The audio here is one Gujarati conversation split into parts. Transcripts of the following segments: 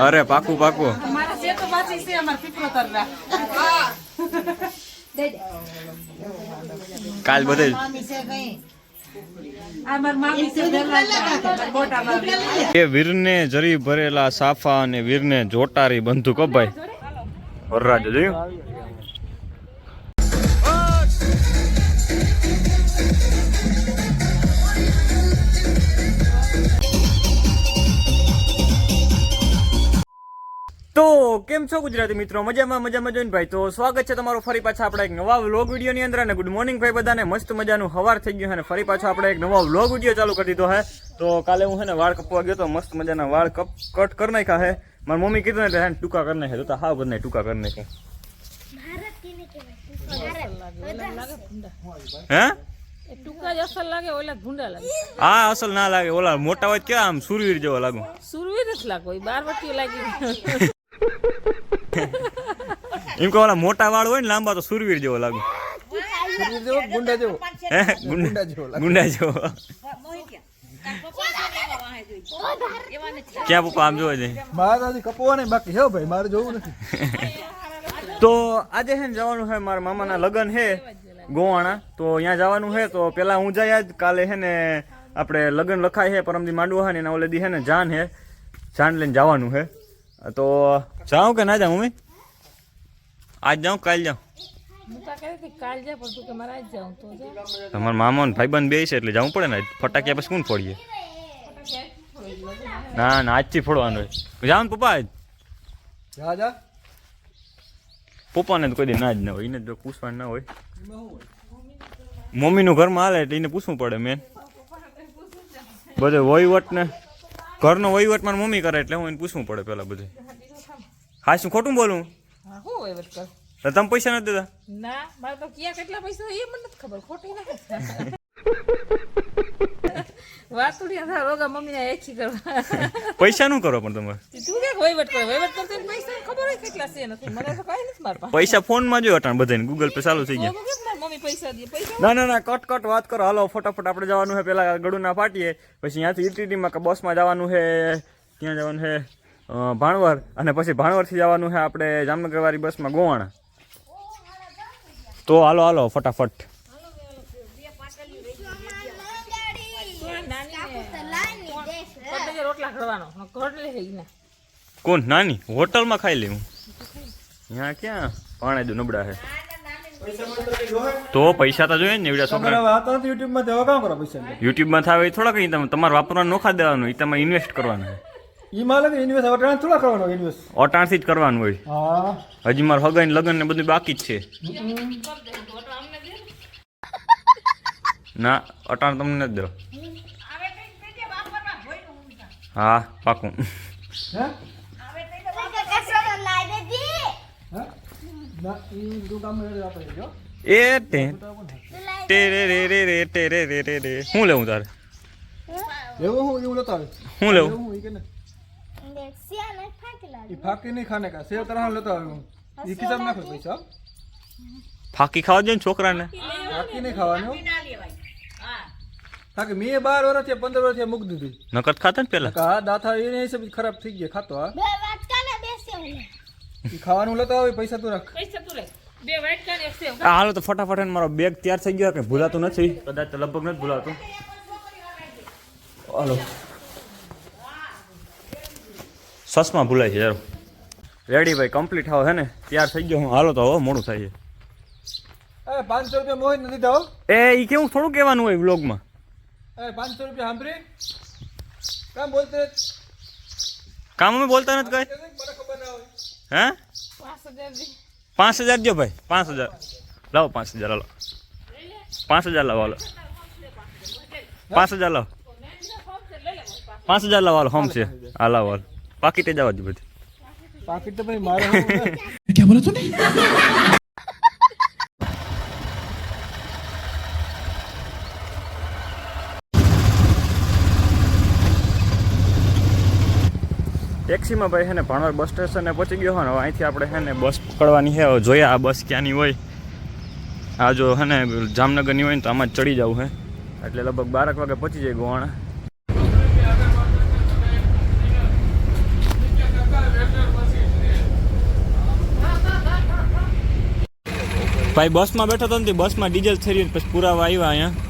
અરે પાકું પાકું. કાલ બધે આ મારી મામી છે વેલાના. મોટા મામી. એ વીરને જરી ભરેલા સાફા અને વીરને જોટારી બંધુ કભાઈ ભાઈ વરરાજો જોયું કેમ છો ગુજરાતી મિત્રો? મજામાં મજામાં જોઈને ભાઈ તો સ્વાગત છે તમારું ફરી પાછા આપણે એક નવા વ્લોગ વિડીયોની અંદર અને ગુડ મોર્નિંગ ભાઈ બધાને. મસ્ત મજાનું હવાર થઈ ગયું અને ફરી પાછો આપણે એક નવો વ્લોગ વીડિયો ચાલુ કરી દીધો હે તો કાલે હું હે ને વાળ કપવા ગયો તો મસ્ત મજાના વાળ કપ કટ કરી નાખ્યા હે મારી મમ્મી કીધું એટલે હે ટૂંકા કરી નાખ્યા તો હા બધા ટૂંકા કરી નાખ્યા હે? એ ટૂંકા જ અસર લાગે ઓલા ભૂંડા લાગે. આ અસલ ના લાગે. ઓલા મોટા હોય કે કેવા આમ સુરવીર જેવો લાગુ. સુરવીર જ લાગો બાર વટીઓ લાગી. એમ કે ઓલા મોટા વાળ હોય ને લાંબા તો સુરવીર જેવો લાગુ. ગુંડા જેવો? હે? ગુંડા ગુંડા જેવો ક્યાં પપ્પા આમ જોવા જાય મારે હજી કપવા નહીં બાકી હે ભાઈ મારે જોવું નથી. તો આજે છે ને જવાનું છે મારા મામાના લગ્ન છે ગોવાણા. તો અહીંયા જવાનું છે તો પેલા હું જાય જ કાલે છે ને આપણે લગ્ન લખાય છે પરમદી માંડવા છે ને એના ઓલેદી છે ને જાન છે જાન લઈને જવાનું છે તો જાઉં કે ના જાઉં મમ્મી? આજ જાઉં કાલ જાઉં? હું તો કહે કે કાલ જા પણ તું કે મારે આજ જાઉં. તો જા. તમારા મામા ને ભાઈબંધ બે છે એટલે જવું પડે ને? ફટાકિયા પછી કોણ ફોડીએ? ના ના આજથી ફોડવાનું હોય. જાઉં ને પપ્પા આજ? પપ્પાને તો કોઈ દી ના જ ના હોય. એને જો પૂછવાનું ના હોય. મમ્મીનું ઘરમાં હાલે એટલે એને પૂછવું પડે મેન. બધે વહીવટ ને ઘરનો વહીવટ મારી મમ્મી કરે એટલે હું એને પૂછવું પડે પેલા બધે. હા શું ખોટું બોલું? હું વહીવટ કર? તો તમે પૈસા નથી દેતા? ના મારે તો ક્યાં કેટલા પૈસા એ મને નથી ખબર ખોટી ના. વાતુડિયા થા રોગા મમ્મીને એકી કરવા. પૈસા નું કરો પણ તમે તું કે વહીવટ કરો? વહીવટ કરતો પૈસા ખબર હોય કેટલા છે નથી? મને તો કઈ નથી મારા પાસે પૈસા ફોનમાં જોયો અટાણ બધાને ગૂગલ પે ચાલુ થઈ ગયા. મમ્મી પૈસા દે? પૈસા ના ના ના કટ કટ વાત કરો. હાલો ફટાફટ આપણે જવાનું છે. પેલા ગળુના ફાટીએ. પછી ત્યાંથી ઈટીડીમાં કે બસમાં જવાનું છે. ક્યાં જવાનું છે ભાણવર. અને પછી ભાણવરથી જવાનું છે આપણે જામનગરવાળી બસમાં ગોવાણા. તો હાલો હાલો ફટાફટ. રોટલા કરવાનો કોણ નાની? હોટલમાં ખાઈ લેવું ત્યાં ક્યાં? પાણે જો નબળા છે તો પૈસા તો જોઈએ ને એવડા છોકરા. હવે આતો નથી યુટ્યુબમાં દેવા કામ કરો પૈસા યુટ્યુબમાં થાય એ થોડા કંઈ તમે તમારે વાપરવાનું નોખા દેવાનું એ તમારે ઇન્વેસ્ટ કરવાનું છે ઈ માં લાગે ઇન્વેસ્ટ અટાણ થોડા કરવાનો ઇન્વેસ્ટ અટાણથી જ કરવાનું હોય. હા. હજી મારે હગન લગન ને બધું બાકી જ છે. ના અટાણ તમને જ દો. હા પાકું હે હે ના ઈ બધું કામ મેળવી આપણે જો એ તે ટે રે રે રે રે ટે રે રે રે રે શું લેવું તારે એવું હું એવું લેતા આવે શું લેવું એવું હું ઈ કે ને ઈ ફાકી નહીં ખાને કા સેવ તરહ લેતા આવે હું ઈ કિતાબ નાખો પૈસા ફાકી ખાવા દે ને છોકરાને ફાકી નહીં ખાવાની હો. બાકી મેં બાર વર્ષથી પંદર વર્ષથી મૂકી દીધી નકર ખાતા ને પેલા હા દાથા એને હિસાબે ખરાબ થઈ ગયા ખાતો હા ઈ ખાવાનું લેતો આવે પૈસા તું રાખ. પૈસા તું લે બે વાઈટ કાર્ડ એક સેવ આ હાલો તો ફટાફટ મારો બેગ તૈયાર થઈ ગયો કે ભૂલાતું નથી. કદાચ તો લગભગ નથી ભૂલાતું. હાલો. સસમાં ભૂલાય છે યાર રેડી ભાઈ કમ્પ્લીટ થાવ હે ને? તૈયાર થઈ ગયો હું. હાલો તો હવે મોડું થાય છે. એ પાંચસો રૂપિયા મોહિત નથી દાવ એ ઈ કેવું થોડું કહેવાનું હોય વ્લોગમાં? એ પાંચસો રૂપિયા સાંભળી. કામ બોલતે કામ અમે બોલતા નથી કઈ? હે? પાંચ હજાર દો ભાઈ પાંચ હજાર. લાવો પાંચ હજાર હાલો. પાંચ હજાર લાવો હાલો. પાંચ હજાર લાવો. પાંચ હજાર લાવો હાલો હોમ છે. હા લાવો હાલો. પાકીટે જવા દે બધી. પાકીટ તો ભાઈ મારે હું ને. ટેક્સીમાં ભાઈ છે ને ભાણવર બસ સ્ટેશને પહોંચી ગયો હોય ને અહીંથી આપણે છે ને બસ પકડવાની છે. જોઈએ આ બસ ક્યાંની હોય. આ જો છે ને જામનગરની હોય ને તો આમાં જ ચડી જવું છે એટલે લગભગ બારક વાગે પહોંચી જાય ગોવાણ. ભાઈ બસમાં બેઠો હતો ને બસમાં ડીઝલ થઈ રહ્યું પછી પુરાવા આવ્યા અહીંયા.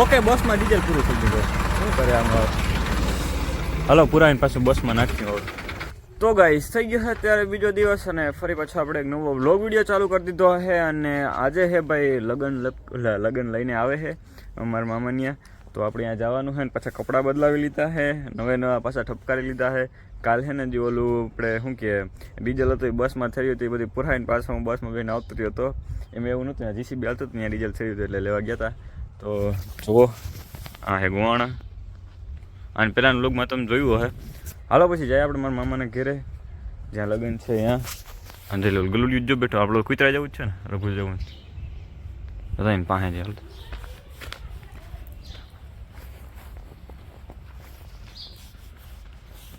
ઓકે બસમાં ડીઝલ પૂરું થઈ ગયું શું કરે આમાં હલો, પુરાવીને પાછું બસમાં નાખ્યું હવે. તો ગાઈસ થઈ ગયો છે ત્યારે બીજો દિવસ અને ફરી પાછો આપણે એક નવો વ્લોગ વીડિયો ચાલુ કરી દીધો છે અને આજે હે ભાઈ લગન લગ્ન લઈને આવે છે અમારા મામાનિયા તો આપણે ત્યાં જવાનું છે ને પાછા કપડાં બદલાવી લીધા છે, નવે નવા પાછા ઠપકારી લીધા છે. કાલ છે ને જે ઓલું આપણે શું કહે ડીઝલ હતું એ બસમાં થયું હતું, એ બધી પુરાઈને પાછા હું બસમાં બેને આવતો રહ્યો એમ એવું નહોતું જીસીબી આવતું હતું ત્યાં ડીઝલ થયું હતું એટલે લેવા ગયા હતા. તો જુઓ. આ હે ગુવાણા. અને પેલાના લોગમાં તમે જોયું હે હાલો પછી જાય આપણે મારા મામાના ઘેરે. જ્યાં લગ્ન છે ત્યાં અને ગલુડિયું જો બેઠો, આપણો કુતરા જવું જ છે ને, રઘુ જવું. બધા એમ પાસે જાય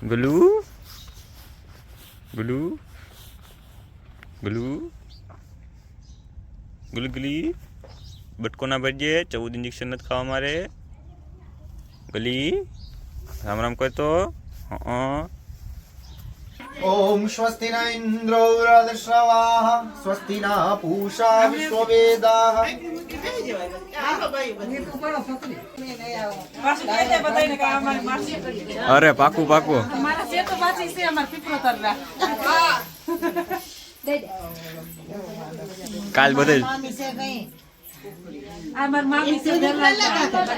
ગલુ? ગલુ? ગલુ ગુલુ? बटको ना भरजे चौदह इंजेक्शन नहीं खाओ मारे गली राम राम कह तो हाँ ओम स्वस्ति न इंद्र श्रवा स्वस्ति न पूषा विश्वेद अरे पाकू पाकू काल बदल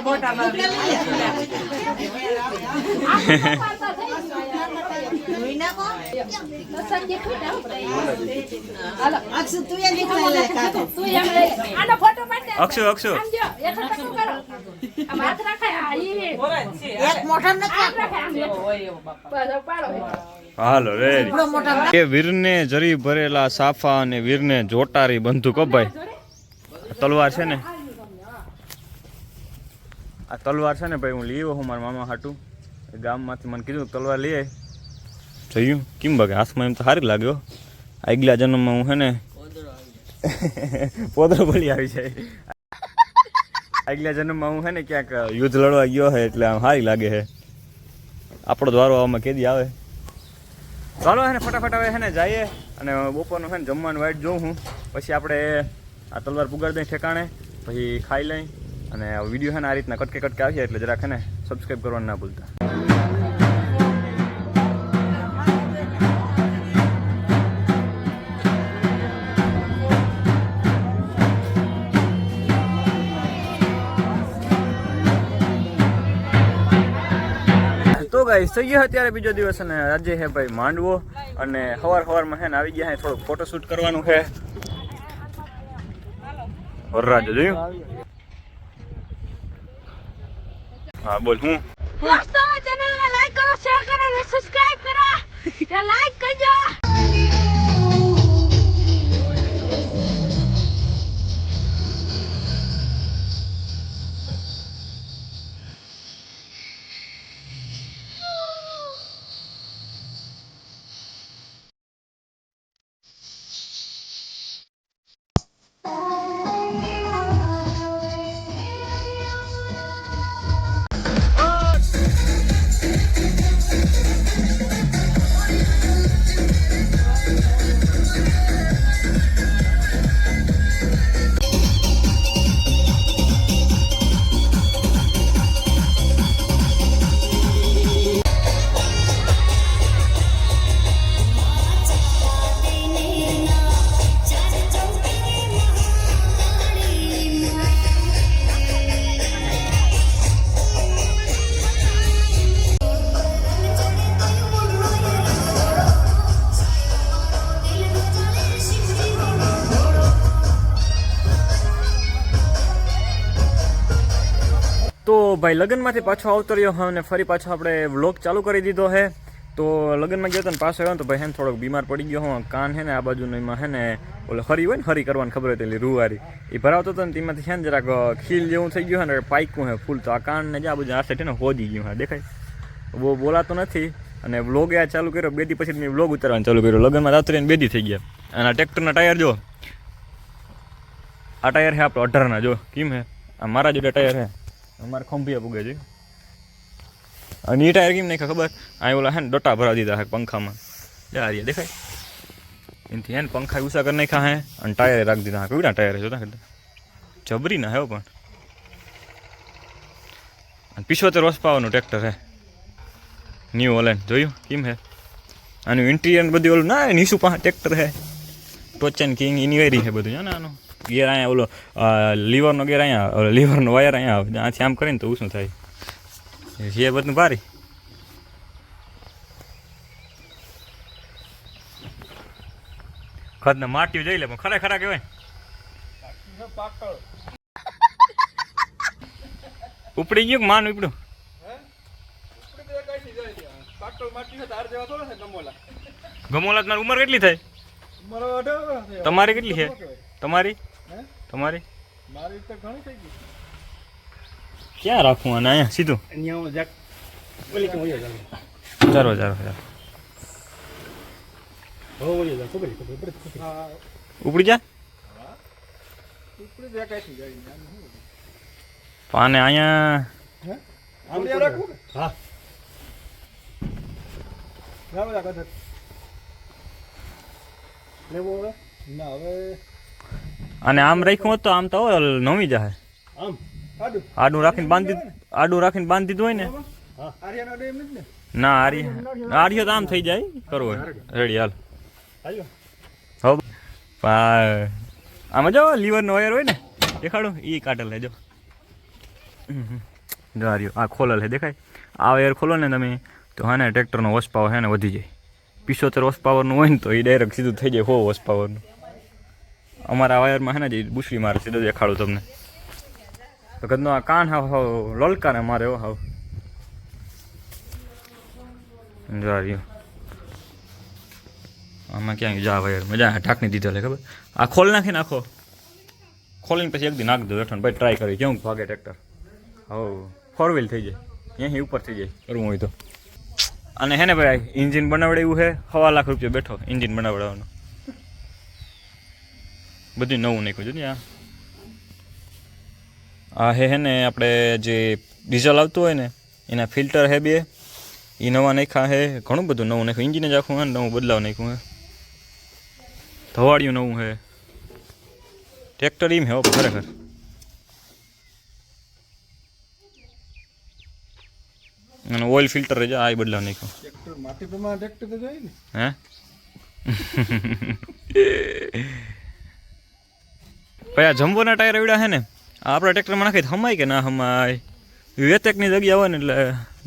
મોટા અક્ષુ અક્ષુ. હાલો રેડી એ વીરને જરી ભરેલા સાફા અને વીરને જોટારી બંદૂક હો ભાઈ તલવાર છે ને? આ તલવાર છે ને ભાઈ, હું લઈ હું મારા મામા હાટું. ગામમાંથી મને કીધું, તલવાર લઈ આવી થયું કેમ બગે હાથમાં એમ તો સારી લાગ્યો આગલા જન્મમાં હું હે ને પોદરો બોલી આવી જાય. આગલા જન્મમાં હું હે ને ક્યાંક યુદ્ધ લડવા ગયો હે એટલે આમ સારી લાગે હે આપણો દ્વારો આમાં કેદી આવે? ચાલો હે ને, ફટાફટ હવે હે ને જઈએ અને બપોરનું છે ને જમવાનું વાઈટ જોઉં હું. પછી આપણે આ તલવાર પુગાડી દઈ ઠેકાણે, પછી ખાઈ લઈ, અને વીડિયો છે ને આ રીતના કટકે કટકે આવી એટલે જરાક ને સબસ્ક્રાઈબ કરવાનું ના ભૂલતા. ગાઈસ થઈ ગયો અત્યારે બીજો દિવસ અને આજે છે ભાઈ માંડવો, અને સવાર સવારમાં છે ને આવી ગયા છે થોડુંક ફોટોશૂટ કરવાનું છે વરરાજ જોયું હા બોલ હું? લાઈક કરો શેર કરો અને સબસ્ક્રાઇબ કરો. લાઈક કરજો. ભાઈ, લગ્નમાંથી પાછો આવતો રહ્યો હા અને ફરી પાછો આપણે વ્લોગ ચાલુ કરી દીધો હે. તો લગ્નમાં ગયો હતો ને પાછો આવ્યો તો ભાઈ હેને થોડોક બીમાર પડી ગયો હું, કાન હે ને આ બાજુનો એમાં હે ને ઓલે હરી હોય ને, હરી કરવાની ખબર હતી એટલે રૂવારી એ ભરાવતો હતો ને તેમાંથી હે ને જરાક ખીલ જેવું થઈ ગયું હે ને પાઇકું હે ફૂલ, તો આ કાન ને જે આ બધું આ સાઈડ ને હોજી ગયું હા, દેખાય? બહુ બોલાતો નથી અને વ્લોગ આ ચાલુ કર્યો બેદી પછી મેં વ્લોગ ઉતારવાનું ચાલુ કર્યો, લગ્નમાં રાત્રે બેદી થઈ ગયા. અને આ ટ્રેક્ટરના ટાયર જો આ ટાયર હે આપણો અઢારના જો કેમ હે? આ મારા જોડે ટાયર હે. અમારે ખંભીએ પૂગે છે. અને એ ટાયર કેમ નાખ્યા ખબર? આ ઓલા હે ને ડોટા ભરાવી દીધા હે પંખામાં. રહ્યા દેખાય. એનાથી હે ને પંખા ઉષા કરી નાખ્યા હે અને ટાયર રાખી દીધા કેવડા ટાયર જોતા જબરી ના હે પણ. અને પિછોતેર વર્ષ પાવાનું ટ્રેક્ટર હે. ન્યૂ ઓલેન્ડ જોયું? કેમ હે? આનું ઇન્ટિરિયર બધું ઓલું ના નીસુ પાસે ટ્રેક્ટર હે. ટોચન કિંગ ઇનવેરી હે બધું. જાણે ને આનું ગેર અહીંયા ઓલો લીવરનો ગેર અહીંયા લીવરનો વાયર અહીંયા આથી આમ કરીને તો શું થાય. જે બધું ભારી. ખતને માટ્યું જઈ લે, પણ ખરા ખરા કહેવાય. ઉપડી ગયું માન માટી છે ગમોલા ગમોલાત મારી ઉંમર કેટલી થાય. તમારી કેટલી છે? તમારી? તમારી? મારી તો ઘણી થઈ ગઈ. ક્યાં રાખવું અને અહીંયા સીધું. ચાલો ચાલો ચાલો. ઉપડી જા. પાને અહીંયા હે? લેવો જા ના હવે અને આમ રાખ્યું હોત તો આમ તો હવે નવી જાય આડું. રાખીને બાંધી આડું રાખીને બાંધી દીધું હોય ને? ને? આર્ય આર્ય તો આમ થઈ જાય. કરવું હોય. રેડી હાલ. હો. પા- આમાં જો લીવરનો વાયર હોય ને? દેખાડો? એ કાઢેલ લેજો જો. આર્યો આ ખોલેલ છે દેખાય? આ વાયર ખોલો ને તમે તો હા ને ટ્રેક્ટરનો હોર્સ પાવર છે ને વધી જાય. પિસોતેર વોશ પાવરનું હોય ને તો એ ડાયરેક્ટ સીધું થઈ જાય હો વોશ પાવરનું અમારા વાયરમાં હેને જે બુસરી મારે સીધો દેખાડું તમને. કદનો આ કાન હાવ હાવ લોલકાને મારે એવો હાવ. જો આ આમાં ક્યાં જા વાયર મજા ઢાંકની દીધો લે, ખબર? આ ખોલ નાખી નાખો ખોલીને પછી એક દી નાખ દો, હેઠળ ભાઈ ટ્રાય કરી, કેવું ભાગે ટ્રેક્ટર હવ ફોર વ્હીલ થઈ જાય. અહીંથી ઉપર થઈ જાય, કરવું હોય તો. અને હે ને ભાઈ ઇન્જિન બનાવડાવ્યું છે સવા લાખ રૂપિયા બેઠો ઇન્જિન બનાવડાવવાનું. બધું નવું નાખ્યું છે ને આ? આ હે હે ને આપણે જે ડીઝલ આવતું હોય ને એના ફિલ્ટર હે બે. એ નવા નાખ્યા હે. ઘણું બધું નવું નાખ્યું. ઇન્જિન જ આખું હે ને નવું બદલાવ નાખ્યું હે. ધવાડિયું નવું હે. ટ્રેક્ટર એમ હે હો ખરેખર. અને ઓઇલ ફિલ્ટર જ આ ય બદલાવ નાખ્યું. ટ્રેક્ટર માટી પ્રમાણે ટ્રેક્ટર તો જોઈએ ને. હે? ભાઈ આ જમ્બોના ટાયર એવડા છે ને? આ આપણા ટ્રેક્ટરમાં નાખી હમાય કે ના હમાય? વેતકની જગ્યા હોય ને એટલે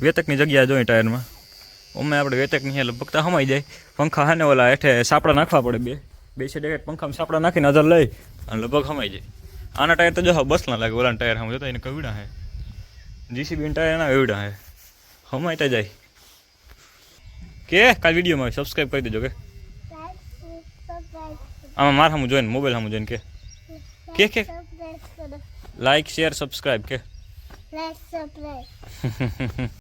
વેતકની જગ્યા જોઈએ ટાયરમાં. અમે આપણે વેતકની એટલે લગભગ તો હમાઈ જાય. પંખા હા ને ઓલા હેઠે સાપડા નાખવા પડે બે. બે છે ડેરેક્ટ પંખામાં સાપડા નાખીને અધર લઈ અને લગભગ હમાઈ જાય. આના ટાયર તો જો બસ ના લાગે ઓલાના ટાયર હમ જોતા એને કવિડા હે જીસીબી ટાયર એના એવડા હે હમાઈ તો જાય. કે કાલ વિડીયોમાં સબસ્ક્રાઈબ કરી દેજો કે. આમાં માર સામું જોઈને મોબાઈલ સામું જોઈને કે. કે કે? લાઈક શેર સબસ્ક્રાઈબ કે? Let's surprise.